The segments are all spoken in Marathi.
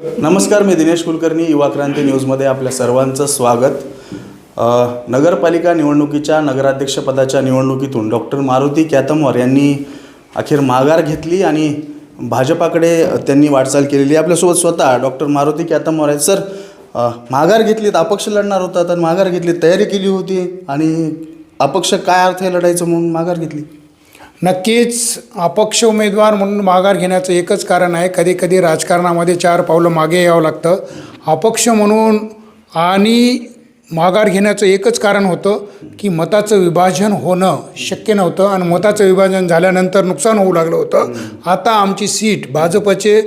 नमस्कार मी दिनेश कुलकर्णी युवा क्रांती न्यूजमध्ये आपल्या सर्वांचं स्वागत. नगरपालिका निवडणुकीच्या नगराध्यक्षपदाच्या निवडणुकीतून डॉक्टर मारुती कॅतमवार यांनी अखेर माघार घेतली आणि भाजपाकडे त्यांनी वाटचाल केलेली. आपल्यासोबत स्वतः डॉक्टर मारुती कॅतमवार आहेत. सर माघार घेतलीत अपक्ष लढणार होता तर माघार घेतली तयारी केली होती आणि अपक्ष काय अर्थ आहे लढायचं म्हणून माघार घेतली? नक्कीच अपक्ष उमेदवार म्हणून माघार घेण्याचं एकच कारण आहे. कधी कधी राजकारणामध्ये चार पावलं मागे यावं लागतं. अपक्ष म्हणून आणि माघार घेण्याचं एकच कारण होतं की मताचं विभाजन होणं शक्य नव्हतं आणि मताचं विभाजन झाल्यानंतर नुकसान होऊ लागलं होतं. आता आमची सीट भाजपचे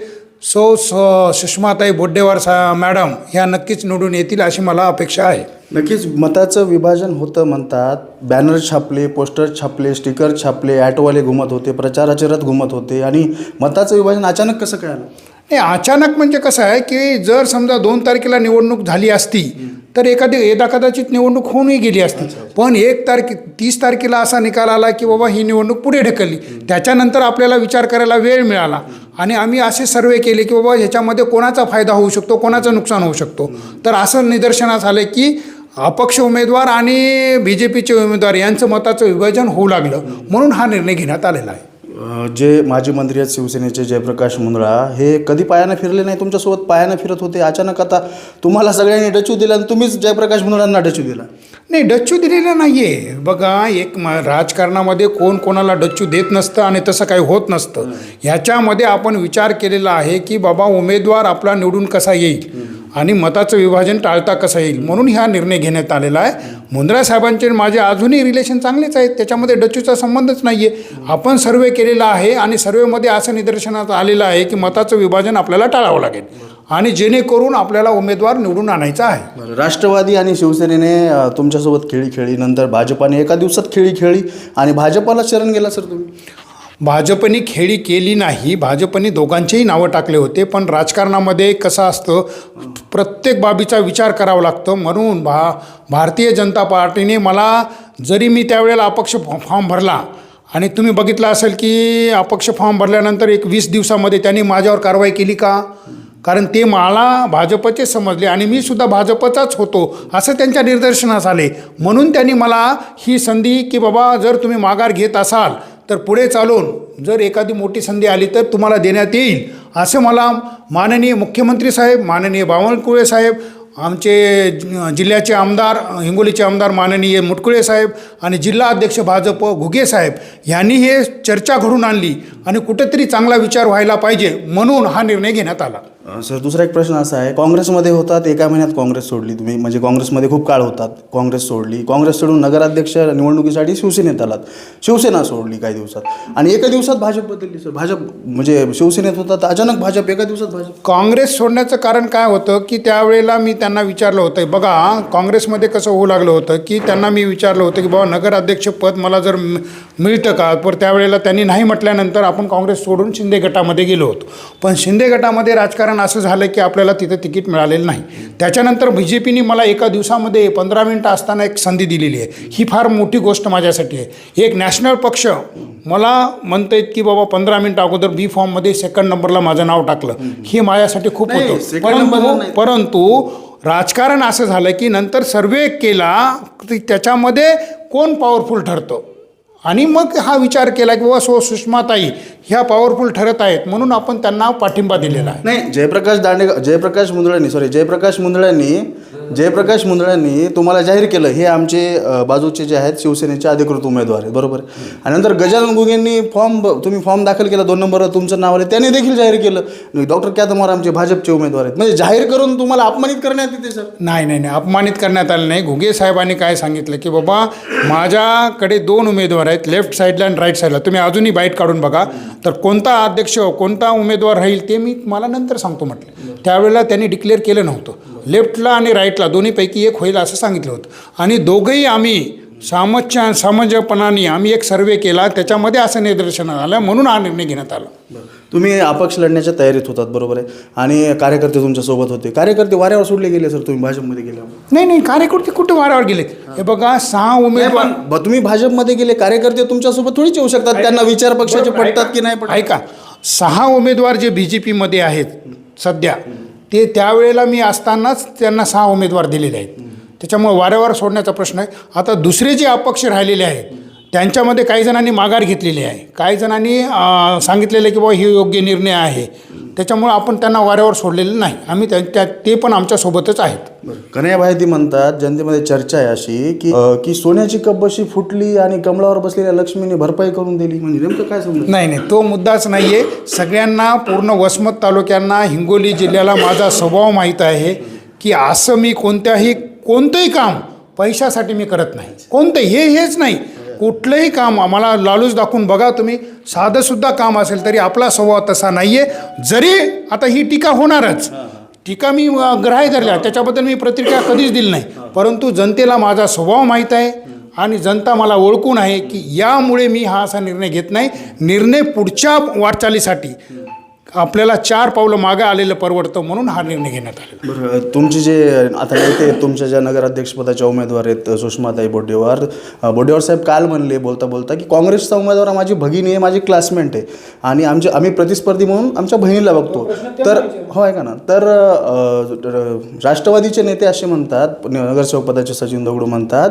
सौ स सुषमाताई बोड्डेवार सा मॅडम ह्या नक्कीच निवडून येतील अशी मला अपेक्षा आहे. नक्कीच मताचं विभाजन होतं म्हणतात. बॅनर छापले पोस्टर छापले स्टिकर छापले ॲटोवाले घुमत होते प्रचाराचे रथ घुमत होते आणि मताचं विभाजन अचानक कसं काय आलं नाही अचानक म्हणजे कसं आहे की जर समजा दोन तारखेला निवडणूक झाली असती तर एखादी यदा कदाचित निवडणूक होऊनही गेली असती. पण एक तारखे तीस तारखेला असा निकाल आला की बाबा ही निवडणूक पुढे ढकलली. त्याच्यानंतर आपल्याला विचार करायला वेळ मिळाला. आणि आम्ही असे सर्वे केले की बाबा ह्याच्यामध्ये कोणाचा फायदा होऊ शकतो कोणाचं नुकसान होऊ शकतो. तर असं निदर्शनास आलं की अपक्ष उमेदवार आणि बी जे पीचे उमेदवार यांचं मताचं विभाजन होऊ लागलं म्हणून हा निर्णय घेण्यात आलेला आहे. जे माजी मंत्री आहेत शिवसेनेचे जयप्रकाश मुंदळा हे कधी पायानं फिरले नाही? तुमच्यासोबत पायानं फिरत होते. अचानक आता तुम्हाला सगळ्यांनी डचू दिला आणि तुम्हीच जयप्रकाश मुंदळांना डचू दिला. नाही डच्चू दिलेला नाही आहे बघा एक म राजकारणामध्ये कोण कोणाला डच्चू देत नसतं आणि तसं काही होत नसतं. ह्याच्यामध्ये आपण विचार केलेला आहे की बाबा उमेदवार आपला निवडून कसा येईल? आणि मताचं विभाजन टाळता कसं येईल? म्हणून हा निर्णय घेण्यात आलेला आहे. मुंद्रा साहेबांचे माझे अजूनही रिलेशन चांगलेच आहेत. त्याच्यामध्ये डच्चूचा संबंधच नाही आहे आपण सर्वे केलेला आहे आणि सर्वेमध्ये असं निदर्शनात आलेलं आहे की मताचं विभाजन आपल्याला टाळावं लागेल. आणि जेणेकरून आपल्याला उमेदवार निवडून आणायचा आहे. राष्ट्रवादी आणि शिवसेनेने तुमच्यासोबत खेळी खेळी नंतर भाजपाने एका दिवसात खेळी खेळी आणि भाजपाला शरण गेला सर तुम्ही? भाजपने खेळी केली नाही. भाजपने दोघांचेही नावं टाकले होते पण राजकारणामध्ये कसं असतं प्रत्येक बाबीचा विचार करावा लागतो. म्हणून भा भारतीय जनता पार्टीने मला जरी मी त्यावेळेला अपक्ष फॉ- फॉर्म भरला आणि तुम्ही बघितलं असेल की अपक्ष फॉर्म भरल्यानंतर एक वीस दिवसामध्ये त्यांनी माझ्यावर कारवाई केली का? कारण ते मला भाजपचे समजले आणि मी सुद्धा भाजपचाच होतो असं त्यांच्या निदर्शनास आले. म्हणून त्यांनी मला ही संधी की बाबा जर तुम्ही माघार घेत असाल तर पुढे चालून जर एखादी मोठी संधी आली तर तुम्हाला देण्यात येईल. असं मला माननीय मुख्यमंत्री साहेब माननीय बावनकुळे साहेब आमचे जिल्ह्याचे आमदार हिंगोलीचे आमदार माननीय मुटकुळे साहेब आणि जिल्हा अध्यक्ष भाजप घुगे साहेब यांनी हे चर्चा घडून आणली आणि कुठेतरी चांगला विचार व्हायला पाहिजे म्हणून हा निर्णय घेण्यात आला. सर दुसरा एक प्रश्न असा आहे. काँग्रेसमध्ये होतात एका महिन्यात काँग्रेस सोडली तुम्ही. म्हणजे काँग्रेसमध्ये खूप काळ होतात काँग्रेस सोडली. काँग्रेस सोडून नगराध्यक्ष निवडणुकीसाठी शिवसेनेत आलात. शिवसेना सोडली काही दिवसात. आणि एका दिवसात भाजप बदलली सर. भाजप म्हणजे शिवसेनेत होता तर अचानक भाजप एका दिवसात भाजप. काँग्रेस सोडण्याचं कारण काय होतं की त्यावेळेला मी त्यांना विचारलं होतं. बघा काँग्रेसमध्ये कसं होऊ लागलं होतं की त्यांना मी विचारलं होतं की बाबा नगराध्यक्षपद मला जर मिळतं का? तर त्यावेळेला त्यांनी नाही म्हटल्यानंतर आपण काँग्रेस सोडून शिंदे गटामध्ये गेलो होतो. पण शिंदे गटामध्ये राजकारण असं झालं की आपल्याला तिथं तिकीट मिळालेलं नाही. त्याच्यानंतर बी जे पीने मला एका दिवसामध्ये पंधरा मिनटं असताना एक संधी दिलेली आहे. ही फार मोठी गोष्ट माझ्यासाठी आहे. एक नॅशनल पक्ष मला म्हणतायत की बाबा पंधरा मिनटं अगोदर बी फॉर्ममध्ये सेकंड नंबरला माझं नाव टाकलं. हे माझ्यासाठी खूप होतं. परंतु. परंतु राजकारण असं झालं की नंतर सर्वे केला की त्याच्यामध्ये कोण पॉवरफुल ठरतं? आणि मग हा विचार केला की बाबा सो सुषमाताई ह्या पॉवरफुल ठरत आहेत म्हणून आपण त्यांना पाठिंबा दिलेला आहे. नाही जयप्रकाश दांडे जयप्रकाश मुंदळ्यांनी सॉरी जयप्रकाश मुंदळ्यांनी जयप्रकाश मुंदळांनी तुम्हाला जाहीर केलं हे आमचे बाजूचे जे आहेत शिवसेनेचे अधिकृत उमेदवार आहेत बरोबर. आणि नंतर गजानन गुगेंनी फॉर्म तुम्ही फॉर्म दाखल केला दोन नंबरवर तुमचं नाव आलं त्यांनी देखील जाहीर केलं. डॉक्टर कॅदमवार आमचे भाजपचे उमेदवार आहेत. म्हणजे जाहीर करून तुम्हाला अपमानित करण्यात येते सर? नाही नाही नाही. अपमानित करण्यात आलं नाही. घुगे साहेबांनी काय सांगितलं की बाबा माझ्याकडे दोन उमेदवार आहेत लेफ्ट साईडला आणि राईट साईडला तुम्ही अजूनही बाईट काढून बघा. तर कोणता अध्यक्ष कोणता उमेदवार राहील ते मी मला नंतर सांगतो म्हटलं. त्यावेळेला त्यांनी डिक्लेअर केलं नव्हतं. लेफ्टला आणि राईटला दोन्हीपैकी एक होईल असं सांगितलं होतं. आणि दोघंही आम्ही सामच्या सामंजपणाने आम्ही एक सर्वे केला त्याच्यामध्ये असं निदर्शनात आलं म्हणून हा निर्णय घेण्यात आला. तुम्ही अपक्ष लढण्याच्या तयारीत होतात बरोबर आहे. आणि कार्यकर्ते तुमच्यासोबत होते. कार्यकर्ते वाऱ्यावर सोडले गेले सर तुम्ही भाजपमध्ये गेल्यावर नाही नाही कार्यकर्ते कुठे वारावर गेले? हे. बघा सहा उमेदवार तुम्ही भाजपमध्ये गेले कार्यकर्ते तुमच्यासोबत थोडीच येऊ शकतात. त्यांना विचार पक्षाचे पडतात की नाही ऐका. सहा उमेदवार जे बी जे पीमध्ये आहेत सध्या ते त्यावेळेला मी असतानाच त्यांना सहा उमेदवार दिलेले आहेत. त्याच्यामुळे वारंवार सोडण्याचा प्रश्न आहे. आता दुसरे जे अपक्ष राहिलेले आहेत त्यांच्यामध्ये काही जणांनी माघार घेतलेली आहे. काही जणांनी सांगितलेलं आहे की बाबा हे योग्य निर्णय आहे. त्याच्यामुळे आपण त्यांना वाऱ्यावर सोडलेलं नाही. आम्ही त्या त्या- ते पण आमच्यासोबतच आहेत. कन्हैया भाई म्हणतात जनतेमध्ये चर्चा आहे अशी की अ, की सोन्याची कपबशी फुटली आणि कमळावर बसलेल्या लक्ष्मीने भरपाई करून दिली. म्हणजे नेमकं काय समजलं नाही नाही. तो मुद्दाच नाही आहे सगळ्यांना पूर्ण वसमत तालुक्यांना हिंगोली जिल्ह्याला माझा स्वभाव माहीत आहे की असं मी कोणत्याही कोणतंही काम पैशासाठी मी करत नाही. कोणतं हे हेच नाही. कुठलंही काम आम्हाला लालूच दाखवून बघा तुम्ही साधंसुद्धा काम असेल तरी आपला स्वभाव तसा नाही आहे जरी आता ही टीका होणारच. टीका मी ग्राह्य धरल्या त्याच्याबद्दल मी प्रतिक्रिया कधीच दिली नाही. परंतु जनतेला माझा स्वभाव माहीत आहे आणि जनता मला ओळखून आहे की यामुळे मी हा असा निर्णय घेत नाही. निर्णय पुढच्या वाटचालीसाठी. आपल्याला चार पावलं मागं आलेलं परवडतं म्हणून हा निर्णय घेण्यात आलेला बरं तुमचे जे आता नेते आहेत, तुमच्या ज्या नगराध्यक्षपदाच्या उमेदवार आहेत सुषमाताई बोड्डेवार अ, बोड्डेवार साहेब काल म्हणले बोलता बोलता की काँग्रेसचा उमेदवार माझी भगिनी आहे माझी क्लासमेट आहे. आणि आमचे आम्ही प्रतिस्पर्धी म्हणून आमच्या बहिणीला बघतो. तर हो ऐका ना. तर राष्ट्रवादीचे नेते असे म्हणतात नगरसेवक पदाचे सचिन दगडू म्हणतात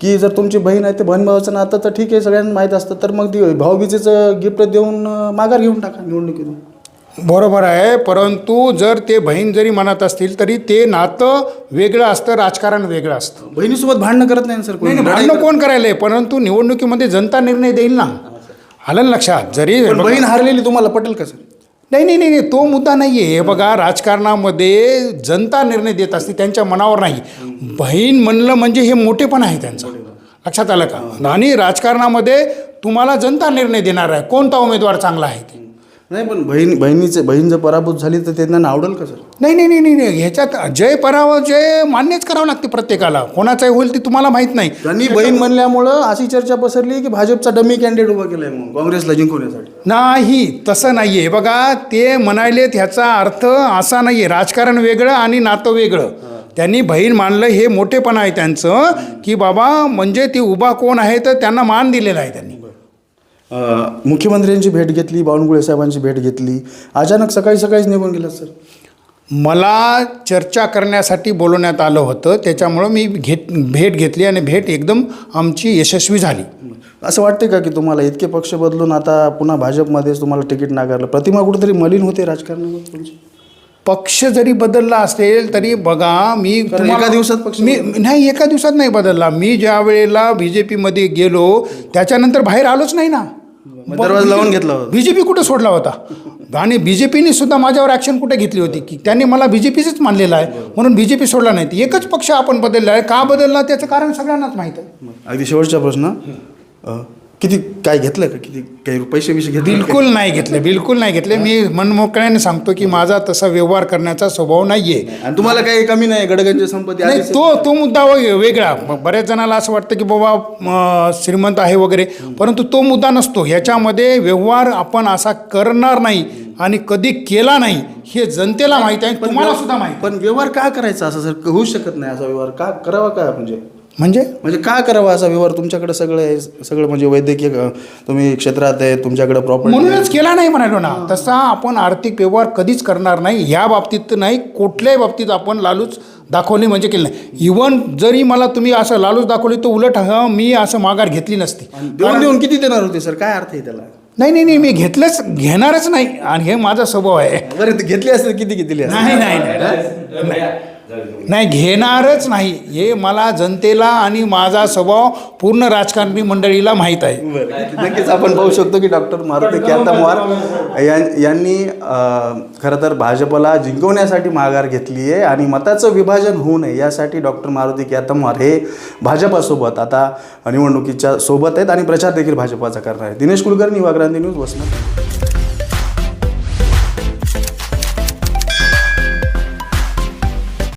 की जर तुमची बहीण आहे ते बहीण भावाचं नातं तर ठीक आहे सगळ्यांना माहीत असतं तर मग ती भाऊबीजेचं गिफ्ट देऊन माघार घेऊन टाका निवडणुकीतून. बरोबर आहे परंतु जर ते बहीण जरी म्हणत असतील तरी ते नातं वेगळं असतं राजकारण वेगळं असतं. बहिणीसोबत भांडणं करत नाही ना सर कोणी. नाही भांडणं कोण करायला? आहे परंतु निवडणुकीमध्ये जनता निर्णय देईल ना. आलं ना लक्षात जरी पण बहीण हारलेली तुम्हाला पटेल का सर? नाही नाही नाही नाही, तो मुद्दा नाही आहे हे बघा राजकारणामध्ये जनता निर्णय देत असते त्यांच्या मनावर नाही. बहीण म्हणलं म्हणजे हे मोठेपण आहे त्यांचं. लक्षात आलं का? आणि राजकारणामध्ये तुम्हाला जनता निर्णय देणार आहे. कोणता उमेदवार चांगला आहे ते? नाही पण बहीण बहिणीचे बहीण जर पराभूत झाली तर त्यांना आवडेल का सर? नाही नाही नाही नाही नाही ह्याच्यात जय पराभव जय मान्यच करावं लागते प्रत्येकाला. कोणाचाही होईल ते तुम्हाला माहीत नाही. त्यांनी बहीण म्हणल्यामुळं अशी चर्चा पसरली की भाजपचा डमी कॅन्डिडेट उभा केलाय म्हणून काँग्रेसला जिंकवण्यासाठी. नाही तसं नाही आहे बघा ते म्हणालेत ह्याचा अर्थ असा नाही आहे राजकारण वेगळं आणि नातं वेगळं. त्यांनी बहीण मानलं हे मोठेपण आहे त्यांचं की बाबा म्हणजे ती उभा कोण आहे तर त्यांना मान दिलेला आहे त्यांनी. मुख्यमंत्र्यांची भेट घेतली बावनकुळे साहेबांची भेट घेतली. अचानक सकाळी सकाळीच निघून गेला सर. मला चर्चा करण्यासाठी बोलवण्यात आलं होतं. त्याच्यामुळं मी घेत भेट घेतली आणि भेट एकदम आमची यशस्वी झाली. असं वाटते का की तुम्हाला इतके पक्ष बदलून आता पुन्हा भाजपमध्येच तुम्हाला तिकीट नाकारलं? प्रतिमा कुठेतरी मलिन होते राजकारणामध्ये तुमची? पक्ष जरी बदलला असेल तरी बघा मी एका दिवसात पक्ष मी नाही एका दिवसात नाही बदलला. मी ज्या वेळेला बी जे पीमध्ये गेलो त्याच्यानंतर बाहेर आलोच नाही ना. दरवाजा लावून घेतला होता. बी जे पी कुठं सोडला होता? आणि बी जे पीने सुद्धा माझ्यावर ॲक्शन कुठे घेतली होती? की त्यांनी मला बी जे पीचंच मानलेलं आहे म्हणून बी जे पी सोडला नाही. एकच पक्ष आपण बदलला आहे. का बदलला? त्याचं कारण सगळ्यांनाच माहीत आहे. अगदी शेवटचा प्रश्न. किती काय घेतलं का? किती काही पैसे बिशे घेतले बिलकुल नाही घेतले बिलकुल नाही घेतले. मी मनमोकळ्याने सांगतो की माझा तसा व्यवहार करण्याचा स्वभाव नाही आहे आणि तुम्हाला काही कमी नाही गडगंज संपत्ती नाही तो तो मुद्दा वेगळा. बऱ्याच जणाला असं वाटतं की बाबा श्रीमंत आहे वगैरे. परंतु तो मुद्दा नसतो. ह्याच्यामध्ये व्यवहार आपण असा करणार नाही आणि कधी केला नाही हे जनतेला माहीत आहे तुम्हाला सुद्धा माहीत पण व्यवहार का करायचा असं? सर होऊच शकत नाही असा व्यवहार. का करावा का म्हणजे? म्हणजे? म्हणजे का करावा असा व्यवहार तुमच्याकडे सगळं आहे सगळं म्हणजे वैद्यकीय तुम्ही क्षेत्रात आहे तुमच्याकडे प्रॉपर्टी म्हणूनच केला नाही म्हणालो ना. तसा आपण आर्थिक व्यवहार कधीच करणार नाही. ह्या बाबतीत तर नाही कुठल्याही बाबतीत आपण लालूच दाखवली म्हणजे केलं नाही. इवन जरी मला तुम्ही असं लालूच दाखवली तर उलट हं, मी असं माघार घेतली नसती. देऊन देऊन किती देणार होते सर? काय अर्थ आहे त्याला? नाही नाही नाही मी घेतलंच घेणारच नाही. आणि हे माझा स्वभाव आहे. बरं घेतले असते किती घेतली नाही. नाही. नाही घेणारच नाही. हे मला जनतेला आणि माझा स्वभाव पूर्ण राजकारणी मंडळीला माहीत आहे. नक्कीच आपण पाहू शकतो की डॉक्टर मारुती क्यातमवार यां- यांनी खरं तर भाजपला जिंकवण्यासाठी माघार घेतली आहे आणि मताचं विभाजन होऊ नये यासाठी डॉक्टर मारुती क्यातमवार हे भाजपासोबत आता निवडणुकीच्या सोबत आहेत आणि प्रचार देखील भाजपाचा करणार आहे. दिनेश कुलकर्णी युवा क्रांती न्यूज वसमत.